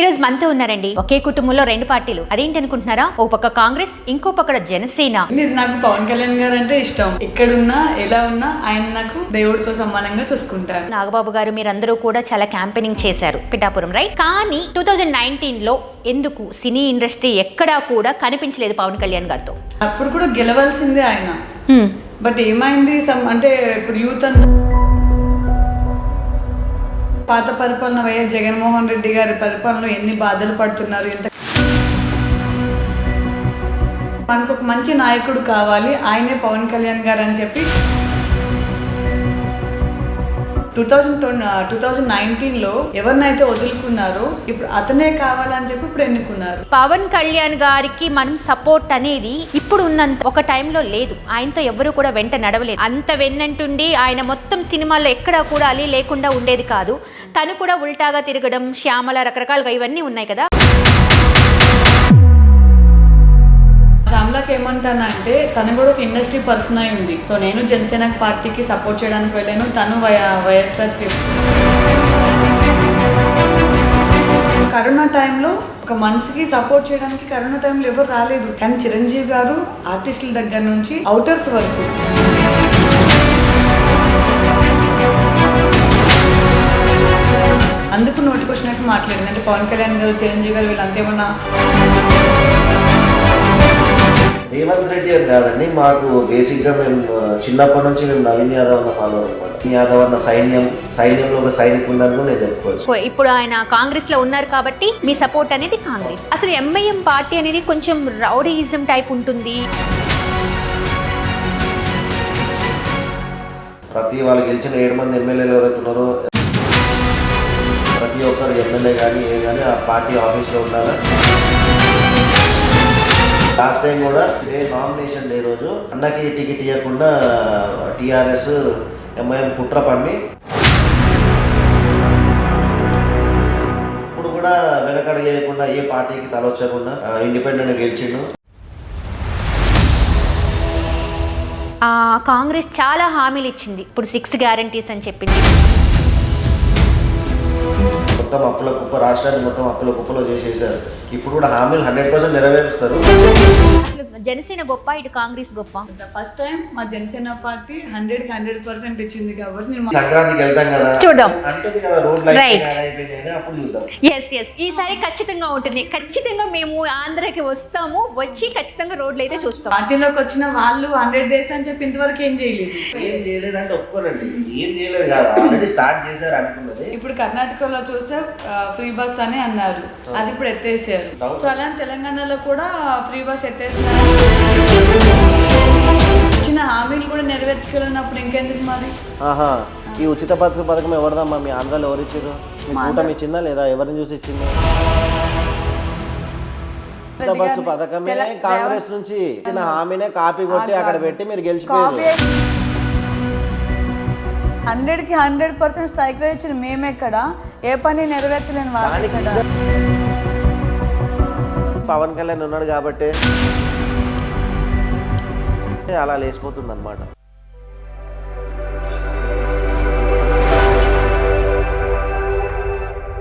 ఈ రోజు మనతో ఉన్నారండి. ఒకే కుటుంబంలో రెండు పార్టీలు. అదేంటి అనుకుంటున్నారా ఓ పక్క కాంగ్రెస్ ఇంకో పక్క జనసేన. నాకు పవన్ కళ్యాణ్ గారు అంటే ఇష్టం. ఎక్కడున్నా ఎలా ఉన్నా ఆయన నాకు దేవుడితో సమానంగా చూసుకుంటారు. నాగబాబు గారు మీరందరూ కూడా చాలా క్యాంపెయినింగ్ చేశారు. పిఠాపురం రైట్ కానీ టూ థౌజండ్ నైన్టీన్లో ఎందుకు సినీ ఇండస్ట్రీ ఎక్కడా కూడా కనిపించలేదు పవన్ కళ్యాణ్ గారితో? అప్పుడు కూడా గెలవాల్సిందే ఆయన. బట్ ఏమైంది? అంటే ఇప్పుడు యూత్ అంతా పాత పరిపాలన వైఎస్ జగన్మోహన్ రెడ్డి గారి పరిపాలనలో ఎన్ని బాధలు పడుతున్నారు ఎంత మనకు ఒక మంచి నాయకుడు కావాలి ఆయనే పవన్ కళ్యాణ్ గారు అని చెప్పి టూ థౌజండ్ టూ థౌజండ్ నైన్టీన్లో ఎవరినైతే వదులుకున్నారో ఇప్పుడు అతనే కావాలని చెప్పి ఇప్పుడు ఎన్నుకున్నారు. పవన్ కళ్యాణ్ గారికి మనం సపోర్ట్ అనేది ఇప్పుడు ఉన్నంత ఒక టైంలో లేదు. ఆయనతో ఎవరు కూడా వెంట నడవలేదు. అంత వెన్నంటుండి ఆయన మొత్తం సినిమాల్లో ఎక్కడా కూడా అలీ లేకుండా ఉండేది కాదు. తను కూడా ఉల్టాగా తిరగడం శ్యామల రకరకాలుగా ఇవన్నీ ఉన్నాయి కదా. ఏమంటానంటే తను కూడా ఒక ఇండస్ట్రీ పర్సన్ అయి ఉంది. సో నేను జనసేన పార్టీకి సపోర్ట్ చేయడానికి వెళ్ళాను. తను వై- వైఎస్ఆర్ కరోనా టైంలో ఒక మనిషికి సపోర్ట్ చేయడానికి కరోనా టైంలో ఎవరు రాలేదు. కానీ చిరంజీవి గారు ఆర్టిస్టుల దగ్గర నుంచి అవుటర్స్ వరకు. అందుకు నోటికి వచ్చినట్టు మాట్లాడింది. అంటే పవన్ కళ్యాణ్ గారు చిరంజీవి గారు వీళ్ళంతా ఏమన్నా రేవంత్ రెడ్డి అని కాదండి మాకు బేసిక్గా మేము చిన్నప్పటి నుంచి మేము నవీన్ యాదవ్ అన్న ఫాలో అనమాట యాదవ్ అన్న సైన్యం సైన్యంలో ఒక సైనికున్నాను నేను చెప్పుకోవచ్చు. ఇప్పుడు ఆయన కాంగ్రెస్లో ఉన్నారు కాబట్టి మీ సపోర్ట్ అనేది కాంగ్రెస్. అసలు ఎంఐఎం పార్టీ అనేది కొంచెం రౌడీయిజం టైప్ ఉంటుంది. ప్రతి వాళ్ళు గెలిచిన ఏడు మంది ఎమ్మెల్యేలు ఎవరైతే ఉన్నారో ప్రతి ఒక్కరు ఎమ్మెల్యే కానీ ఏ కానీ ఆ పార్టీ ఆఫీస్లో ఉండాలి? లాస్ట్ టైం కూడా డే నామినేషన్ డే రోజు అన్నకి టికెట్ ఇవ్వకుండా టీఆర్ఎస్ ఎంఐఎం కుట్ర పండి ఇప్పుడు కూడా వెనకడ చేయకుండా ఏ పార్టీకి తలొచ్చకుండా ఇండిపెండెంట్గా గెలిచిండు. కాంగ్రెస్ చాలా హామీలు ఇచ్చింది. ఇప్పుడు సిక్స్ గ్యారంటీస్ అని చెప్పింది. మొత్తం అప్పుల కుప్ప రాష్ట్రాన్ని మొత్తం అప్పుల కుప్పలో చేసేసారు ఇప్పుడు కూడా హామీలు హండ్రెడ్ పర్సెంట్ నెరవేరుస్తారు. జనసేన గొప్ప ఇటు కాంగ్రెస్ గొప్ప? ఫస్ట్ టైం మా Janasena party hundred hundred percent ఇచ్చింది కాబట్టి సంక్రాంతికి వెళ్తాం కదా. చూద్దాం. అంటుంది అప్పుడు చూద్దాం. ఎస్ ఎస్ ఈసారి ఖచ్చితంగా ఉంటుంది. ఖచ్చితంగా మేము ఆంధ్రాకి వస్తాము వచ్చి ఖచ్చితంగా రోడ్లు అయితే చూస్తాం. పార్టీలోకి వచ్చిన వాళ్ళు హండ్రెడ్ డేస్ అని చెప్పి ఇంతవరకు ఏం చేయలేదు. ఏం చేయలేదంటే ఒప్పుకోనండి. ఏం చేయలేదు కాదు. ఆల్రెడీ స్టార్ట్ చేశారు అనుకున్నది. ఇప్పుడు కర్ణాటకలో చూస్తే ఫ్రీ బస్ అని అన్నారు. అది ఇప్పుడు ఎత్తేసారు. అవును. సో అలా తెలంగాణలో కూడా ఫ్రీ బస్ ఎత్తేస్తున్నారు. ఇచ్చిన హామీలు కూడా నెరవేర్చుకోలేనప్పుడు ఇంకెందుకు మరి? ఆహా ఈ ఉచిత బస్సు పథకం ఎవరిదమ్మా? మీ ఆంధ్రాలో ఎవరు ఇచ్చారు మీ కూటమి ఇచ్చిందా లేదా? ఎవరిని చూసి ఇచ్చింది? ఉచిత బస్సు పథకమే కాంగ్రెస్ నుంచి ఇచ్చిన హామీనే కాపీ కొట్టి అక్కడ పెట్టి మీరు గెలిచిపోయారు. హండ్రెడ్కి హండ్రెడ్ పర్సెంట్ స్ట్రైక్ రేట్ ఇచ్చిన మేమెక్కడ? ఏ పని నెరవేర్చలేని వాళ్ళు పవన్ కళ్యాణ్ ఉన్నాడు కాబట్టి అలా లేచిపోతుంది అనమాట